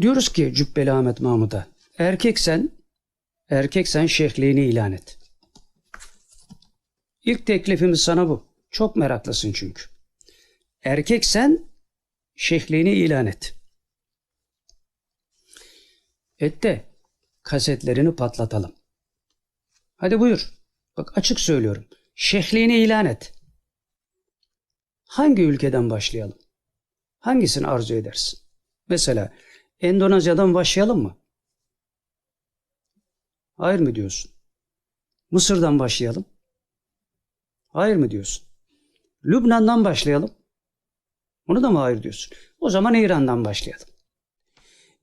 Diyoruz ki Cübbeli Ahmet Mahmud'a erkeksen erkeksen şeyhliğini ilan et. İlk teklifimiz sana bu. Çok meraklısın çünkü. Erkeksen şeyhliğini ilan et. Et de kasetlerini patlatalım. Hadi buyur. Bak açık söylüyorum. Şeyhliğini ilan et. Hangi ülkeden başlayalım? Hangisini arzu edersin? Mesela Endonezya'dan başlayalım mı? Hayır mı diyorsun? Mısır'dan başlayalım. Hayır mı diyorsun? Lübnan'dan başlayalım. Onu da mı hayır diyorsun? O zaman İran'dan başlayalım.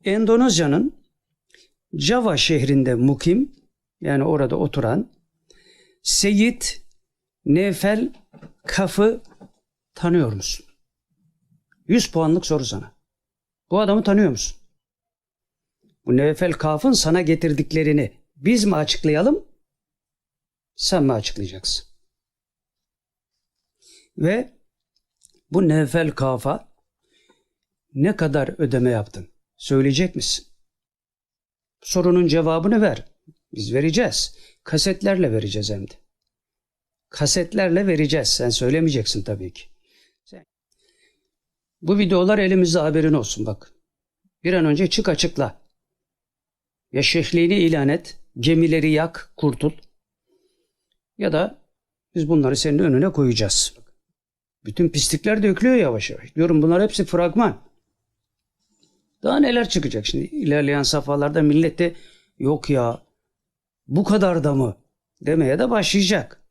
Endonezya'nın Java şehrinde mukim yani orada oturan Seyit Nefel Kaf'ı tanıyor musun? 100 puanlık soru sana. Bu adamı tanıyor musun? Bu Nefel Kaf'ın sana getirdiklerini biz mi açıklayalım? Sen mi açıklayacaksın? Ve bu Nefel Kaf'a ne kadar ödeme yaptın? Söyleyecek misin? Sorunun cevabını ver. Biz vereceğiz. Kasetlerle vereceğiz hem de. Kasetlerle vereceğiz. Sen söylemeyeceksin tabii ki. Sen- Bu videolar elimizde haberin olsun bak. Bir an önce çık açıkla. Ya şehliğini ilan et, gemileri yak, kurtul. Ya da biz bunları senin önüne koyacağız. Bütün pislikler dökülüyor yavaş yavaş. Diyorum bunlar hepsi fragman. Daha neler çıkacak şimdi ilerleyen safhalarda millet de yok ya bu kadar da mı demeye de başlayacak.